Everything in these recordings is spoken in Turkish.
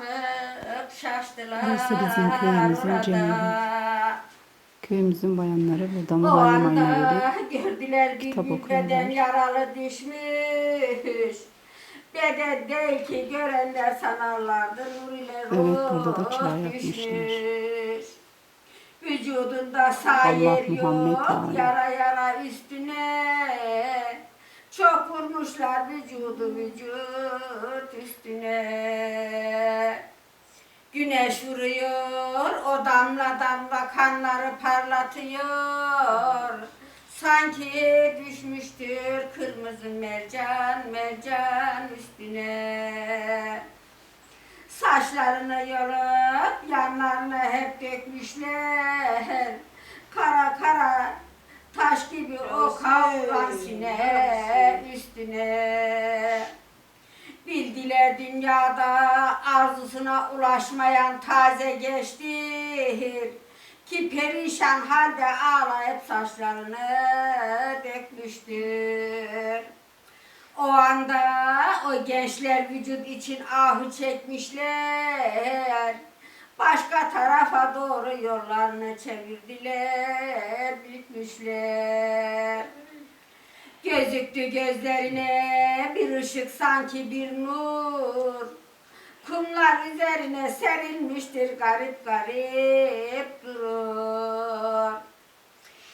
bakıp şaştılar Burası bizim köyümüzün orada. Köyümüzün bayanları burada anda ayına gördüler bir kitap beden yaralı düşmüş. Beden değil ki görenler sanarlardı nuriler Evet, burada da çıra yapmışlar. Vücudunda Muhammed yok yara yara üstüne. Çok vurmuşlar vücudu vücut üstüne. O damla damla kanları parlatıyor. Sanki düşmüştür kırmızı mercan, mercan üstüne. Saçlarını yolup yanlarına hep dökmüşler. Kara kara taş gibi o kavgan sine üstüne. Bildiler dünyada arzusuna ulaşmayan taze geçtir. Ki perişan halde ağlayıp saçlarını dökmüştür. O anda o gençler vücut için ahı çekmişler. Başka tarafa doğru yollarını çevirdiler, bükmüşler. Gözüktü gözlerine bir ışık sanki bir nur. Kumlar üzerine serilmiştir garip garip durur.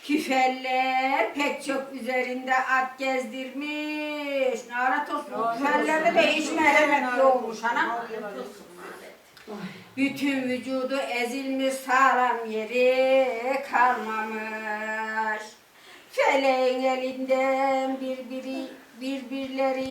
Küfeller pek çok üzerinde at gezdirmiş. Narat olsun. Küfellerde de hiç merhamet yokmuş ana. Bütün vücudu ezilmiş sağlam yeri kalmamış. Feleğin elinden birbiri birbirleri